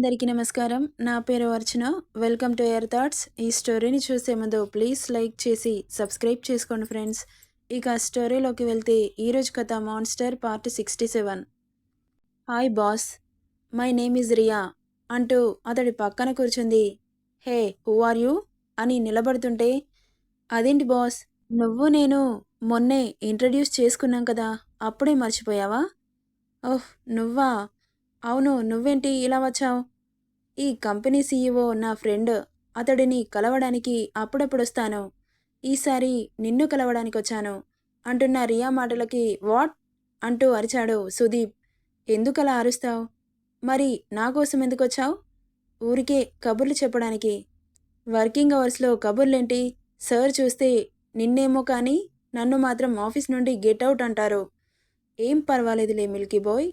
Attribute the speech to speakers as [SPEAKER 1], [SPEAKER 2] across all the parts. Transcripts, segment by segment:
[SPEAKER 1] అందరికీ నమస్కారం. నా పేరు Archana. Welcome to air thoughts. ఈ స్టోరీని చూసే ముందు ప్లీజ్ లైక్ చేసి సబ్స్క్రైబ్ చేసుకోండి ఫ్రెండ్స్. ఇక స్టోరీలోకి వెళ్తే ఈరోజు కథ monster part sixty seven. Hi boss. My name is Riya అంటూ అతడి పక్కన కూర్చుంది. Hey who are you? అని నిలబడుతుంటే అదేంటి బాస్? నువ్వు నేను మొన్నే ఇంట్రడ్యూస్ చేసుకున్నాం కదా అప్పుడే మర్చిపోయావా? ఓహ్ నువ్వా? అవును నువ్వేంటి ఇలా వచ్చావు? ఈ కంపెనీ సీఈఓ నా ఫ్రెండ్. అతడిని కలవడానికి అప్పుడప్పుడు వస్తాను ఈసారి నిన్ను కలవడానికి వచ్చాను అంటున్న రియా మాటలకి వాట్? అంటూ అరిచాడు సుదీప్. ఎందుకలా అరుస్తావు? మరి నా కోసం ఎందుకు వచ్చావు ఊరికే కబుర్లు చెప్పడానికి. వర్కింగ్ అవర్స్లో కబుర్లేంటి? సార్ చూస్తే నిన్నేమో కానీ నన్ను మాత్రం ఆఫీస్ నుండి గెట్ అవుట్ అంటారు. ఏం పర్వాలేదులే మిల్కీ బాయ్.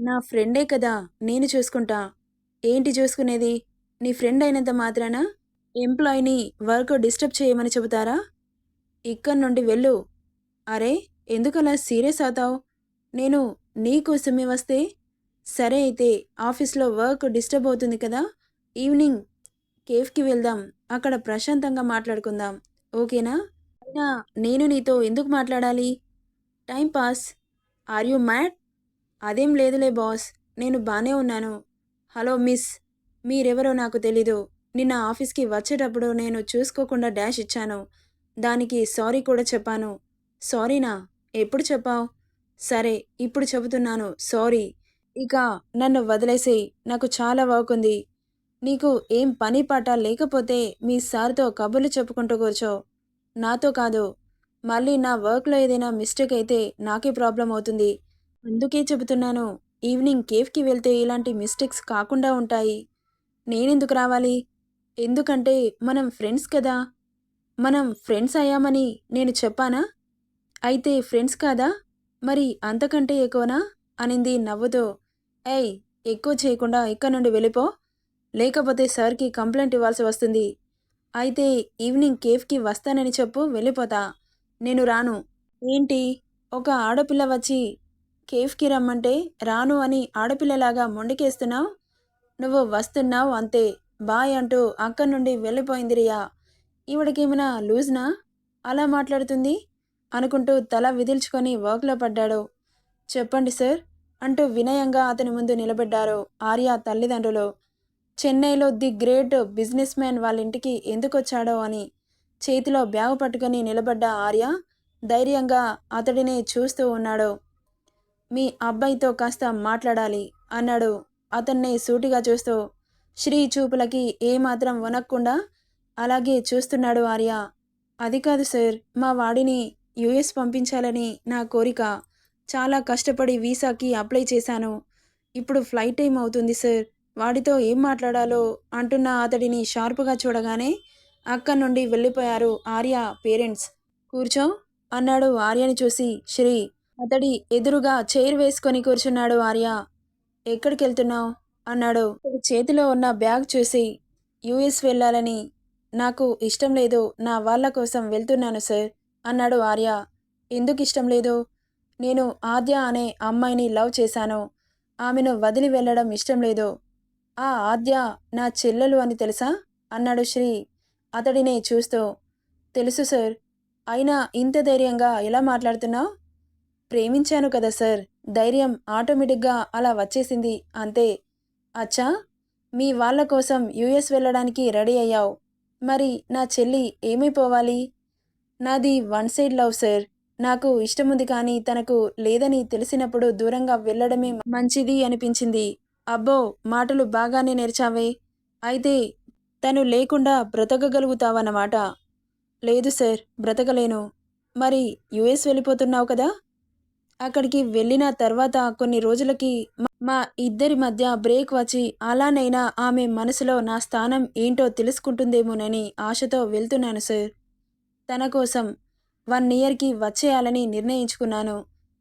[SPEAKER 1] నా ఫ్రెండే కదా నేను చూసుకుంటా. ఏంటి చూసుకునేది? నీ ఫ్రెండ్ అయినంత మాత్రాన? ఎంప్లాయీని వర్క్ డిస్టర్బ్ చేయమని చెబుతారా? ఇక్కడి నుండి వెళ్ళు. అరే ఎందుకలా సీరియస్ అవుతావు? నేను నీ కోసమే వస్తే? సరే అయితే ఆఫీస్లో వర్క్ డిస్టర్బ్ అవుతుంది కదా? ఈవినింగ్ కేఫ్కి వెళ్దాం. అక్కడ ప్రశాంతంగా మాట్లాడుకుందాం. ఓకేనా? అయినా నేను నీతో ఎందుకు మాట్లాడాలి? Time pass. Are you mad? అదేం లేదులే బాస్. నేను బాగానే ఉన్నాను. హలో మిస్ మీరెవరో నాకు తెలీదు. నిన్న ఆఫీస్కి వచ్చేటప్పుడు నేను చూసుకోకుండా డాష్ ఇచ్చాను. దానికి సారీ కూడా చెప్పాను. సారీనా? ఎప్పుడు చెప్పావు? సరే ఇప్పుడు చెబుతున్నాను. సారీ. ఇక నన్ను వదిలేసేయ్. నాకు చాలా వర్క్ ఉంది. నీకు ఏం పని పాట లేకపోతే మీ సార్తో కబుర్లు చెప్పుకుంటూ కూర్చో. నాతో కాదు. మళ్ళీ నా వర్క్లో ఏదైనా మిస్టేక్ అయితే నాకే ప్రాబ్లం అవుతుంది. అందుకే చెబుతున్నాను. ఈవినింగ్ కేఫ్కి వెళ్తే ఇలాంటి మిస్టేక్స్ కాకుండా ఉంటాయి. నేనెందుకు రావాలి? ఎందుకంటే మనం ఫ్రెండ్స్ కదా. మనం ఫ్రెండ్స్ అయ్యామని నేను చెప్పానా? అయితే ఫ్రెండ్స్ కాదా? మరి అంతకంటే ఎక్కువనా? అనింది నవ్వుతో. ఏయ్ ఎక్కువ చేయకుండా ఇక్కడ నుండి వెళ్ళిపో. లేకపోతే సార్కి కంప్లైంట్ ఇవ్వాల్సి వస్తుంది. అయితే ఈవినింగ్ కేఫ్కి వస్తానని చెప్పు వెళ్ళిపోతా. నేను రాను. ఏంటి? ఒక ఆడపిల్ల వచ్చి కేఫ్కి రమ్మంటే రాను అని ఆడపిల్లలాగా మొండికేస్తున్నావు? నువ్వు వస్తున్నావు అంతే. బాయ్ అంటూ అక్కడి నుండి వెళ్ళిపోయింది రియా ఈవిడకేమైనా లూజ్నా? అలా మాట్లాడుతుంది? అనుకుంటూ తల విదిల్చుకొని వర్క్లో పడ్డాడు. చెప్పండి సార్ అంటూ వినయంగా అతని ముందు నిలబడ్డారు ఆర్య తల్లిదండ్రులు. చెన్నైలో ది గ్రేట్ బిజినెస్ మ్యాన్ వాళ్ళ ఇంటికి ఎందుకు వచ్చాడో అని చేతిలో బ్యాగు పట్టుకొని నిలబడ్డ ఆర్య ధైర్యంగా అతడిని చూస్తూ ఉన్నాడు. మీ అబ్బాయితో కాస్త మాట్లాడాలి అన్నాడు. అతన్ని సూటిగా చూస్తూ శ్రీ చూపులకి ఏమాత్రం వనక్కుండా అలాగే చూస్తున్నాడు ఆర్య. అది కాదు సార్ మా వాడిని యుఎస్ పంపించాలని నా కోరిక. చాలా కష్టపడి వీసాకి అప్లై చేశాను. ఇప్పుడు ఫ్లైట్ టైం అవుతుంది సార్ వాడితో ఏం మాట్లాడాలో అంటున్న అతడిని షార్ప్గా చూడగానే అక్కడి నుండి వెళ్ళిపోయారు ఆర్య పేరెంట్స్. కూర్చో అన్నాడు ఆర్యని చూసి శ్రీ. అతడి ఎదురుగా చైర్ వేసుకొని కూర్చున్నాడు ఆర్య. ఎక్కడికి వెళ్తున్నావు అన్నాడు చేతిలో ఉన్న బ్యాగ్ చూసి యుఎస్ వెళ్ళాలని. నాకు ఇష్టం లేదు. నా వాళ్ళ కోసం వెళ్తున్నాను సార్ అన్నాడు ఆర్య. ఎందుకు ఇష్టం లేదు? నేను ఆద్య అనే అమ్మాయిని లవ్ చేశాను. ఆమెను వదిలి వెళ్ళడం ఇష్టం లేదు. ఆ ఆద్య నా చెల్లెలు అని తెలుసా? అన్నాడు శ్రీ అతడిని చూస్తూ. తెలుసు సార్. అయినా ఇంత ధైర్యంగా ఎలా మాట్లాడుతున్నావు? ప్రేమించాను కదా సార్. ధైర్యం ఆటోమేటిక్గా అలా వచ్చేసింది. అంతే. అచ్చా! మీ వాళ్ళ కోసం యుఎస్ వెళ్ళడానికి రెడీ అయ్యావు. మరి నా చెల్లి ఏమైపోవాలి? నాది వన్ సైడ్ లవ్ సార్. నాకు ఇష్టముంది కానీ తనకు లేదని తెలిసినప్పుడు దూరంగా వెళ్ళడమే మంచిది అనిపించింది. అబ్బో! మాటలు బాగానే నేర్చావే. అయితే తను లేకుండా బ్రతకగలుగుతావన్నమాట. లేదు సార్ బ్రతకలేను. మరి యుఎస్ వెళ్ళిపోతున్నావు కదా? అక్కడికి వెళ్ళిన తర్వాత కొన్ని రోజులకి మా ఇద్దరి మధ్య బ్రేక్ వచ్చి అలానైనా ఆమె మనసులో నా స్థానం ఏంటో తెలుసుకుంటుందేమోనని ఆశతో వెళ్తున్నాను సార్. తన కోసం వన్ ఇయర్కి వచ్చేయాలని నిర్ణయించుకున్నాను.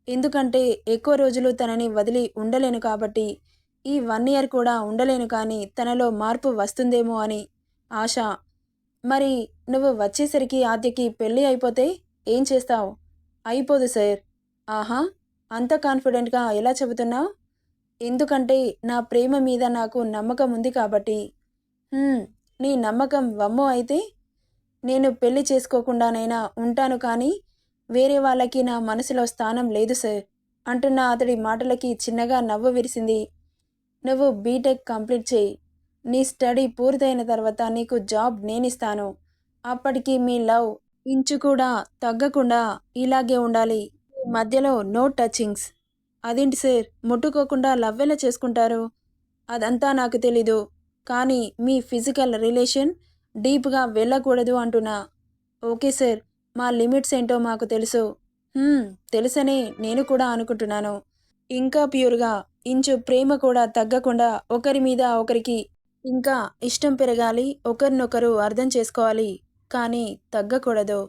[SPEAKER 1] ఎందుకంటే ఎక్కువ రోజులు తనని వదిలి ఉండలేను కాబట్టి ఈ వన్ ఇయర్ కూడా ఉండలేను కానీ తనలో మార్పు వస్తుందేమో అని ఆశ. మరి నువ్వు వచ్చేసరికి ఆద్యకి పెళ్ళి అయిపోతే ఏం చేస్తావు? అయిపోదు సార్. ఆహా అంత కాన్ఫిడెంట్గా ఎలా చెబుతున్నావు? ఎందుకంటే నా ప్రేమ మీద నాకు నమ్మకం ఉంది కాబట్టి. నీ నమ్మకం వమ్ము అయితే నేను పెళ్ళి చేసుకోకుండానైనా ఉంటాను కానీ వేరే వాళ్ళకి నా మనసులో స్థానం లేదు సార్ అంటున్న అతడి మాటలకి చిన్నగా నవ్వు విరిసింది. నువ్వు బీటెక్ కంప్లీట్ చేయి నీ స్టడీ పూర్తయిన తర్వాత నీకు జాబ్ నేనిస్తాను. అప్పటికి మీ లవ్ ఇంచు కూడా తగ్గకుండా ఇలాగే ఉండాలి. మధ్యలో నో టచింగ్స్ అదేంటి సార్? ముట్టుకోకుండా లవ్ ఎలా చేసుకుంటారు? అదంతా నాకు తెలీదు. కానీ మీ ఫిజికల్ రిలేషన్ డీప్గా వెళ్ళకూడదు అంటున్నా. Okay sir. మా లిమిట్స్ ఏంటో మాకు తెలుసు. తెలుసని నేను కూడా అనుకుంటున్నాను. ఇంకా ప్యూర్గా ఇంచు ప్రేమ కూడా తగ్గకుండా ఒకరి మీద ఒకరికి ఇంకా ఇష్టం పెరగాలి ఒకరినొకరు అర్థం చేసుకోవాలి. కానీ తగ్గకూడదు.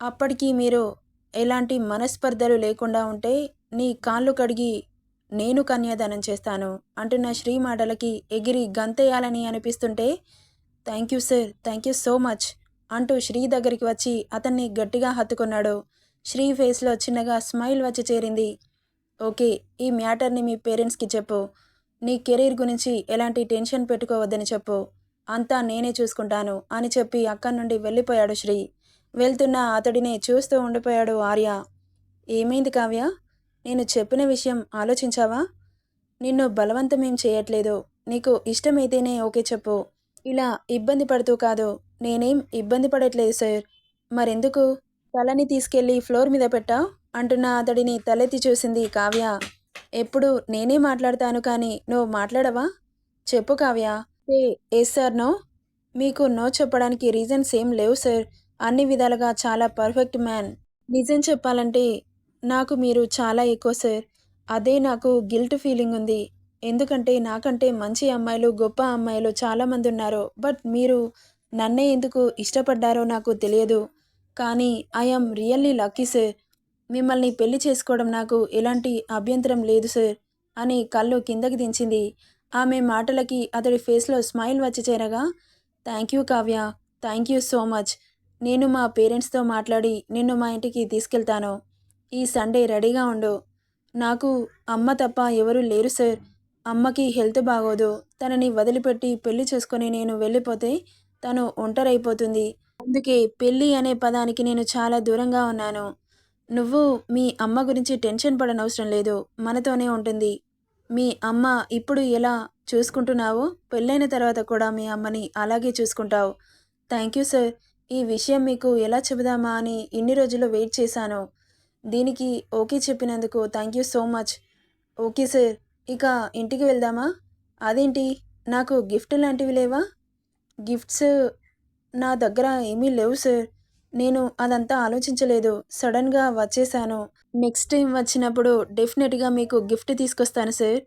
[SPEAKER 1] అప్పటికీ మీరు ఎలాంటి మనస్పర్ధలు లేకుండా ఉంటే నీ కాళ్ళు కడిగి నేను కన్యాదానం చేస్తాను అంటున్న శ్రీ మాటలకి ఎగిరి గంతేయాలని అనిపిస్తుంటే thank you sir thank you so much అంటూ శ్రీ దగ్గరికి వచ్చి అతన్ని గట్టిగా హత్తుకున్నాడు. శ్రీ ఫేస్లో చిన్నగా స్మైల్ వచ్చి చేరింది. ఓకే ఈ మ్యాటర్ని మీ పేరెంట్స్కి చెప్పు. నీ కెరీర్ గురించి ఎలాంటి టెన్షన్ పెట్టుకోవద్దని చెప్పు. అంతా నేనే చూసుకుంటాను అని చెప్పి అక్కడి నుండి వెళ్ళిపోయాడు శ్రీ. వెళ్తున్న అతడిని చూస్తూ ఉండిపోయాడు ఆర్య. ఏమైంది కావ్య? నేను చెప్పిన విషయం ఆలోచించావా? నిన్ను బలవంతమేం చేయట్లేదు. నీకు ఇష్టమైతేనే ఓకే చెప్పు. ఇలా ఇబ్బంది పడుతూ కాదు. నేనేం ఇబ్బంది పడట్లేదు సార్. మరెందుకు? తలని తీసుకెళ్ళి ఫ్లోర్ మీద పెట్టా? అంటున్న అతడిని తలెత్తి చూసింది కావ్య. ఎప్పుడు నేనే మాట్లాడతాను కానీ నువ్వు మాట్లాడవా? చెప్పు కావ్య. Yes sir no? మీకు నో చెప్పడానికి రీజన్స్ ఏం లేవు సార్. అన్ని విధాలుగా చాలా పర్ఫెక్ట్ మ్యాన్. నిజం చెప్పాలంటే నాకు మీరు చాలా ఎక్కువ సార్. అదే నాకు గిల్ట్ ఫీలింగ్ ఉంది. ఎందుకంటే నాకంటే మంచి అమ్మాయిలు గొప్ప అమ్మాయిలు చాలామంది ఉన్నారు. బట్ మీరు నన్నే ఎందుకు ఇష్టపడ్డారో నాకు తెలియదు. కానీ ఐఎమ్ రియల్లీ లక్కీ సార్. మిమ్మల్ని పెళ్ళి చేసుకోవడం నాకు ఎలాంటి అభ్యంతరం లేదు సార్ అని కళ్ళు కిందకి దించింది. ఆమె మాటలకి అతడి ఫేస్లో స్మైల్ వచ్చి చేరగా thank you Kavya. Thank you so much. నేను మా పేరెంట్స్తో మాట్లాడి నిన్ను మా ఇంటికి తీసుకెళ్తాను. ఈ సండే రెడీగా ఉండు. నాకు అమ్మ తప్ప ఎవరు లేరు సార్. అమ్మకి హెల్త్ బాగోదు. తనని వదిలిపెట్టి పెళ్ళి చేసుకొని నేను వెళ్ళిపోతే తను ఒంటరైపోతుంది. అందుకే పెళ్ళి అనే పదానికి నేను చాలా దూరంగా ఉన్నాను. నువ్వు మీ అమ్మ గురించి టెన్షన్ పడనవసరం లేదు. మనతోనే ఉంటుంది. మీ అమ్మ ఇప్పుడు ఎలా చూసుకుంటున్నావో పెళ్ళైన తర్వాత కూడా మీ అమ్మని అలాగే చూసుకుంటావు. Thank you sir. ఈ విషయం మీకు ఎలా చెబుదామా అని ఇన్ని రోజులు వెయిట్ చేశాను. దీనికి ఓకే చెప్పినందుకు thank you so much. Okay sir ఇక ఇంటికి వెళ్దామా? అదేంటి నాకు గిఫ్ట్ లాంటివి లేవా? గిఫ్ట్స్ నా దగ్గర ఏమీ లేవు సార్. నేను అదంతా ఆలోచించలేదు. సడన్గా వచ్చేసాను నెక్స్ట్ టైం వచ్చినప్పుడు డెఫినెట్గా మీకు గిఫ్ట్ తీసుకొస్తాను సార్.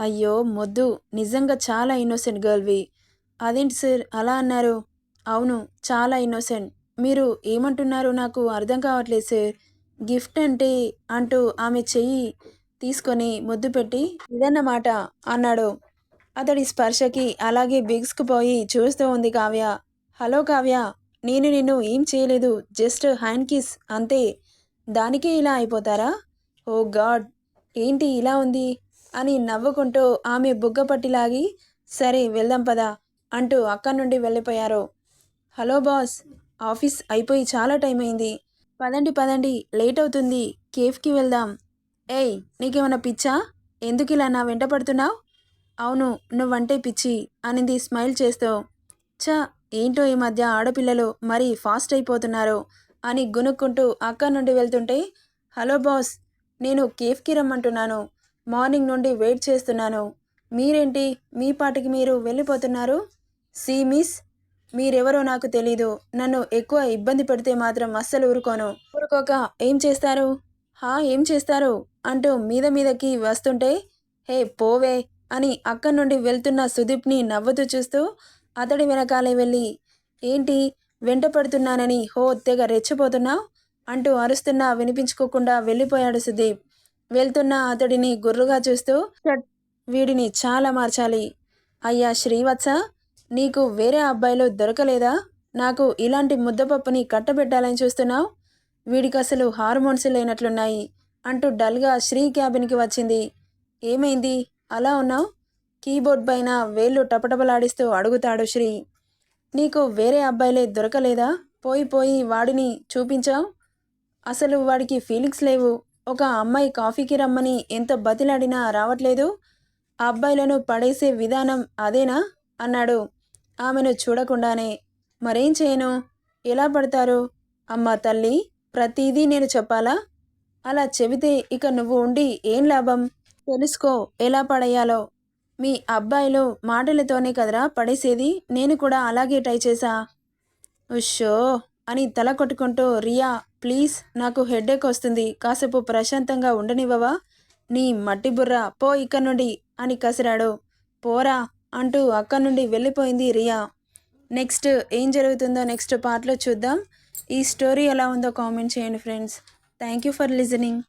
[SPEAKER 1] అయ్యో మొద్దు. నిజంగా చాలా ఇన్నోసెంట్ గర్ల్వి. అదేంటి సార్ అలా అన్నారు? అవును చాలా ఇన్నోసెంట్. మీరు ఏమంటున్నారో నాకు అర్థం కావట్లేదు సార్. గిఫ్ట్ అంటే అంటూ ఆమె చెయ్యి తీసుకొని ముద్దు పెట్టి ఇదన్నమాట అన్నాడు. అతడి స్పర్శకి అలాగే బిగుసుకుపోయి చూస్తూ ఉంది కావ్య. హలో కావ్య నేను నిన్ను ఏం చేయలేదు జస్ట్ హ్యాండ్ కిస్ అంతే. దానికే ఇలా అయిపోతారా? ఓ గాడ్ ఏంటి ఇలా ఉంది? అని నవ్వుకుంటూ ఆమె బుగ్గ పట్టిలాగి సరే వెళ్దాం పదా అంటూ అక్కడి నుండి వెళ్ళిపోయారు. హలో బాస్ ఆఫీస్ అయిపోయి చాలా టైం అయింది పదండి పదండి లేట్ అవుతుంది కేఫ్కి వెళ్దాం. ఏయ్ నీకేమైనా పిచ్చా? ఎందుకు ఇలా నా వెంట పడుతున్నావు? అవును నువ్వంటే పిచ్చి అనింది స్మైల్ చేస్తూ. చా ఏంటో ఈ మధ్య ఆడపిల్లలు మరీ ఫాస్ట్ అయిపోతున్నారు అని గునుక్కుంటూ అక్కడి నుండి వెళ్తుంటే హలో బాస్ నేను కేఫ్కి రమ్మంటున్నాను. మార్నింగ్ నుండి వెయిట్ చేస్తున్నాను. మీరేంటి? మీ పాటికి మీరు వెళ్ళిపోతున్నారు? సి మిస్ మీరెవరో నాకు తెలీదు. నన్ను ఎక్కువ ఇబ్బంది పెడితే మాత్రం అస్సలు ఊరుకోను. ఊరుకోక ఏం చేస్తారు? హా ఏం చేస్తారు? అంటూ మీద మీదకి వస్తుంటే హే పోవే అని అక్కడి నుండి వెళ్తున్న సుదీప్ని నవ్వుతూ చూస్తూ అతడి వెనకాలే వెళ్ళి ఏంటి? వెంట పడుతున్నానని హో తెగ రెచ్చిపోతున్నావు? అంటూ అరుస్తున్నా వినిపించుకోకుండా వెళ్ళిపోయాడు సుదీప్. వెళ్తున్న అతడిని గుర్రుగా చూస్తూ వీడిని చాలా మార్చాలి. అయ్యా శ్రీవత్స నీకు వేరే అబ్బాయిలు దొరకలేదా? నాకు ఇలాంటి ముద్దపప్పుని కట్టబెట్టాలని చూస్తున్నావు? వీడికి అసలు హార్మోన్స్ లేనట్లున్నాయి అంటూ డల్గా శ్రీ క్యాబిన్కి వచ్చింది. ఏమైంది? అలా ఉన్నావు? కీబోర్డ్ పైన వేళ్ళు టపటపలాడిస్తూ అడుగుతాడు శ్రీ. నీకు వేరే అబ్బాయిలే దొరకలేదా? పోయి పోయి వాడిని చూపించావు? అసలు వాడికి ఫీలింగ్స్ లేవు. ఒక అమ్మాయి కాఫీకి రమ్మని ఎంత బతిలాడినా రావట్లేదు. ఆ అబ్బాయిలను పడేసే విధానం అదేనా? అన్నాడు. ఆమెను చూడకుండానే మరేం చేయను? ఎలా పడతారు? అమ్మ తల్లి ప్రతిదీ నేను చెప్పాలా? అలా చెబితే ఇక నువ్వు ఉండి ఏం లాభం? తెలుసుకో ఎలా పడేయాలో? మీ అబ్బాయిలు మాటలతోనే కదరా పడేసేది? నేను కూడా అలాగే ట్రై చేశా. ఉషో అని తల కొట్టుకుంటూ రియా ప్లీజ్ నాకు హెడేక్ వస్తుంది. కాసేపు ప్రశాంతంగా ఉండనివ్వవా? నీ మట్టి బుర్ర పో ఇక్కడ నుండి అని కసిరాడు. పోరా అంటూ అక్కడ నుండి వెళ్ళిపోయింది రియా. నెక్స్ట్ ఏం జరుగుతుందో నెక్స్ట్ పార్ట్లో చూద్దాం. ఈ స్టోరీ ఎలా ఉందో కామెంట్ చేయండి friends. Thank you for listening.